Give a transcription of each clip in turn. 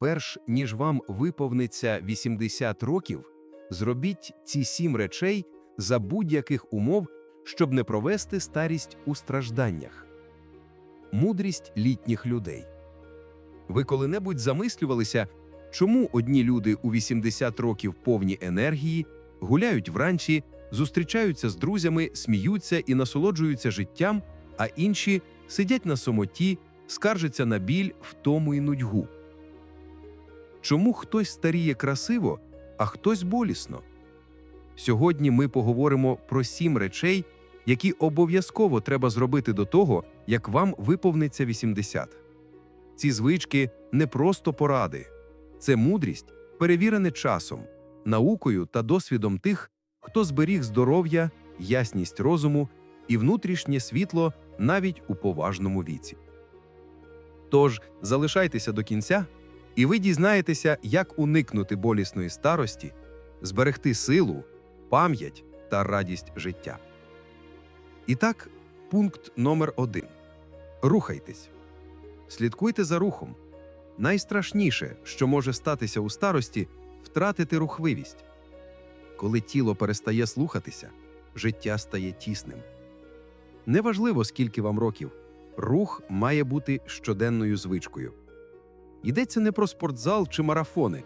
Перш ніж вам виповниться 80 років, зробіть ці сім речей за будь-яких умов, щоб не провести старість у стражданнях. Мудрість літніх людей. Ви коли-небудь замислювалися, чому одні люди у 80 років повні енергії, гуляють вранці, зустрічаються з друзями, сміються і насолоджуються життям, а інші сидять на самоті, скаржаться на біль, втому і нудьгу. Чому хтось старіє красиво, а хтось болісно? Сьогодні ми поговоримо про сім речей, які обов'язково треба зробити до того, як вам виповниться 80. Ці звички не просто поради, це мудрість, перевірене часом, наукою та досвідом тих, хто зберіг здоров'я, ясність розуму і внутрішнє світло навіть у поважному віці. Тож залишайтеся до кінця, і ви дізнаєтеся, як уникнути болісної старості, зберегти силу, пам'ять та радість життя. І так, пункт номер один. Рухайтесь. Слідкуйте за рухом. Найстрашніше, що може статися у старості, втратити рухливість. Коли тіло перестає слухатися, життя стає тісним. Неважливо, скільки вам років, рух має бути щоденною звичкою. Йдеться не про спортзал чи марафони.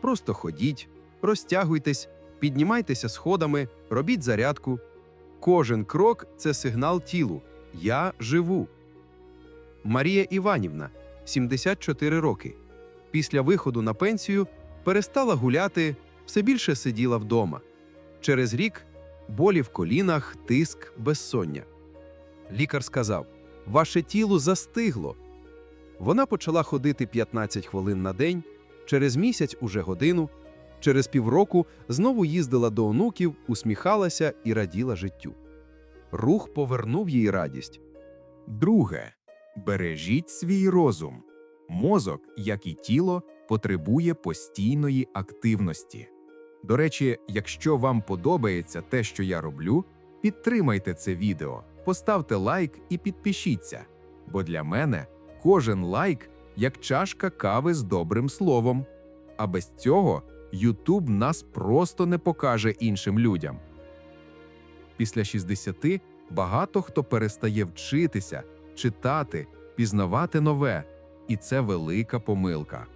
Просто ходіть, розтягуйтесь, піднімайтеся сходами, робіть зарядку. Кожен крок це сигнал тілу. Я живу. Марія Іванівна, 74 роки. Після виходу на пенсію перестала гуляти, все більше сиділа вдома. Через рік болі в колінах, тиск, безсоння. Лікар сказав: Ваше тіло застигло. Вона почала ходити 15 хвилин на день, через місяць уже годину, через півроку знову їздила до онуків, усміхалася і раділа життю. Рух повернув їй радість. Друге. Бережіть свій розум. Мозок, як і тіло, потребує постійної активності. До речі, якщо вам подобається те, що я роблю, підтримайте це відео, поставте лайк і підпишіться, бо для мене кожен лайк як чашка кави з добрим словом. А без цього YouTube нас просто не покаже іншим людям. Після 60 багато хто перестає вчитися, читати, пізнавати нове, і це велика помилка.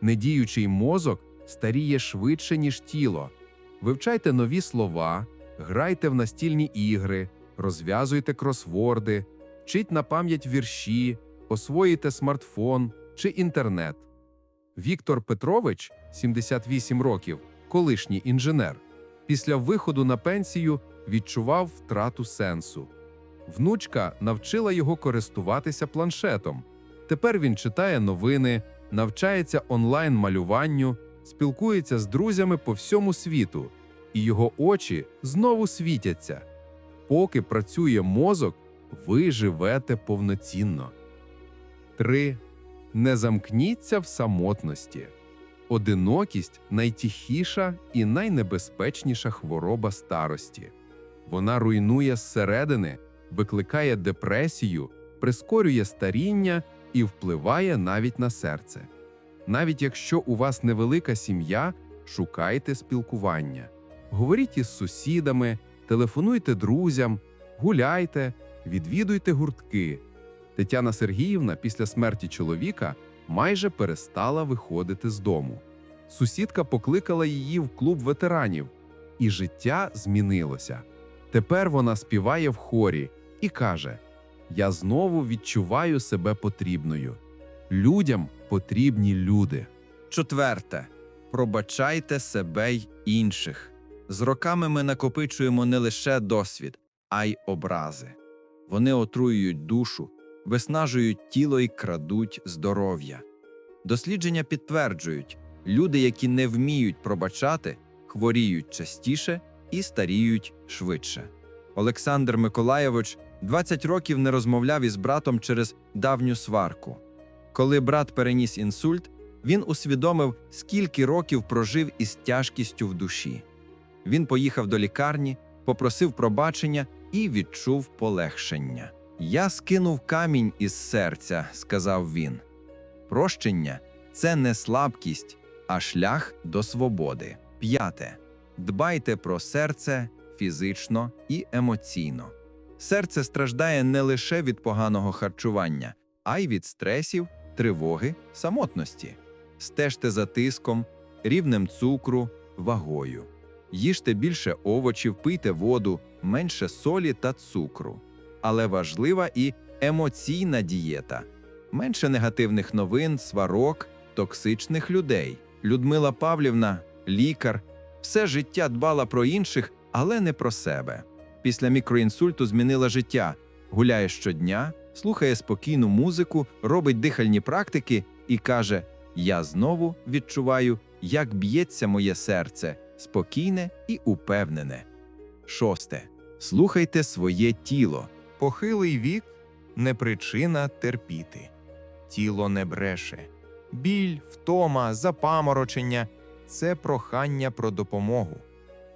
Недіючий мозок старіє швидше, ніж тіло. Вивчайте нові слова, грайте в настільні ігри, розв'язуйте кросворди, вчіть на пам'ять вірші, освоїте смартфон чи інтернет. Віктор Петрович, 78 років, колишній інженер, після виходу на пенсію відчував втрату сенсу. Внучка навчила його користуватися планшетом. Тепер він читає новини, навчається онлайн малюванню, спілкується з друзями по всьому світу, і його очі знову світяться. Поки працює мозок, ви живете повноцінно. 3. Не замкніться в самотності. Одинокість найтихіша і найнебезпечніша хвороба старості. Вона руйнує зсередини, викликає депресію, прискорює старіння і впливає навіть на серце. Навіть якщо у вас невелика сім'я, шукайте спілкування. Говоріть із сусідами, телефонуйте друзям, гуляйте, відвідуйте гуртки. Тетяна Сергіївна після смерті чоловіка майже перестала виходити з дому. Сусідка покликала її в клуб ветеранів, і життя змінилося. Тепер вона співає в хорі і каже: Я знову відчуваю себе потрібною. Людям потрібні люди. Четверте. Пробачайте себе й інших. З роками ми накопичуємо не лише досвід, а й образи. Вони отруюють душу, виснажують тіло і крадуть здоров'я. Дослідження підтверджують, люди, які не вміють пробачати, хворіють частіше і старіють швидше. Олександр Миколайович 20 років не розмовляв із братом через давню сварку. Коли брат переніс інсульт, він усвідомив, скільки років прожив із тяжкістю в душі. Він поїхав до лікарні, попросив пробачення і відчув полегшення. Я скинув камінь із серця, сказав він. Прощення це не слабкість, а шлях до свободи. П'яте. Дбайте про серце фізично і емоційно. Серце страждає не лише від поганого харчування, а й від стресів, тривоги, самотності. Стежте за тиском, рівнем цукру, вагою. Їжте більше овочів, пийте воду, менше солі та цукру. Але важлива і емоційна дієта. Менше негативних новин, сварок, токсичних людей. Людмила Павлівна, лікар, все життя дбала про інших, але не про себе. Після мікроінсульту змінила життя, гуляє щодня, слухає спокійну музику, робить дихальні практики і каже: Я знову відчуваю, як б'ється моє серце, спокійне і упевнене. Шосте. Слухайте своє тіло. Похилий вік не причина терпіти. Тіло не бреше. Біль, втома, запаморочення це прохання про допомогу.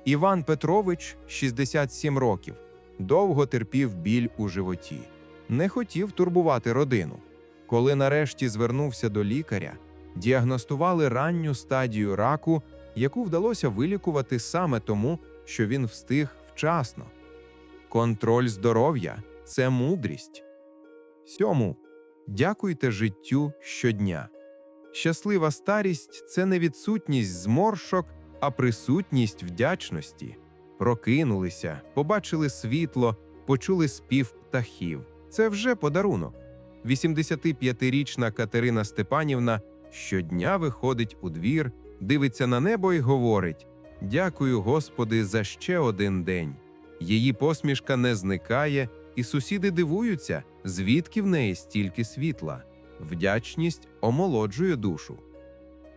Іван Петрович, 67 років, довго терпів біль у животі, не хотів турбувати родину. Коли нарешті звернувся до лікаря, діагностували ранню стадію раку, яку вдалося вилікувати саме тому, що він встиг вчасно. Контроль здоров'я це мудрість. Сьому. Дякуйте життю щодня. Щаслива старість це не відсутність зморшок, а присутність вдячності. Прокинулися, побачили світло, почули спів птахів. Це вже подарунок. 85-річна Катерина Степанівна щодня виходить у двір, дивиться на небо і говорить: Дякую, Господи, за ще один день. Її посмішка не зникає, і сусіди дивуються, звідки в неї стільки світла. Вдячність омолоджує душу.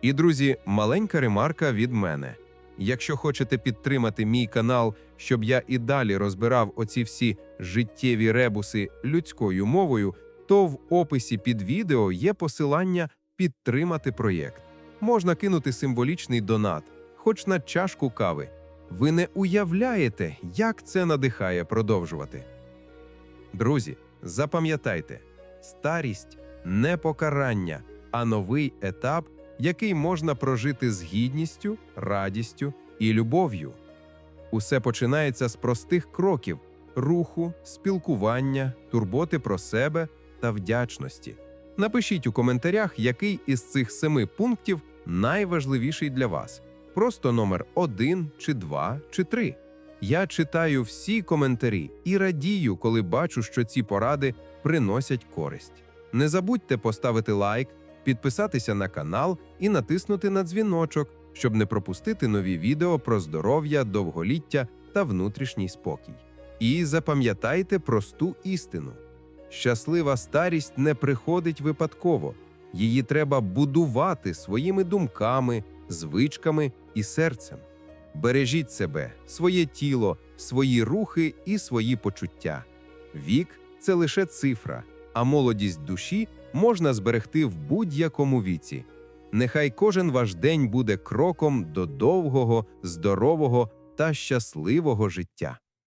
І, друзі, маленька ремарка від мене. Якщо хочете підтримати мій канал, щоб я і далі розбирав оці всі життєві ребуси людською мовою, то в описі під відео є посилання підтримати проєкт. Можна кинути символічний донат, хоч на чашку кави. Ви не уявляєте, як це надихає продовжувати. Друзі, запам'ятайте, старість не покарання, а новий етап, який можна прожити з гідністю, радістю і любов'ю. Усе починається з простих кроків руху, спілкування, турботи про себе та вдячності. Напишіть у коментарях, який із цих семи пунктів найважливіший для вас. Просто номер один чи два чи три. Я читаю всі коментарі і радію, коли бачу, що ці поради приносять користь. Не забудьте поставити лайк, підписатися на канал і натиснути на дзвіночок, щоб не пропустити нові відео про здоров'я, довголіття та внутрішній спокій. І запам'ятайте просту істину: щаслива старість не приходить випадково, її треба будувати своїми думками, звичками і серцем. Бережіть себе, своє тіло, свої рухи і свої почуття. Вік це лише цифра, а молодість душі можна зберегти в будь-якому віці. Нехай кожен ваш день буде кроком до довгого, здорового та щасливого життя.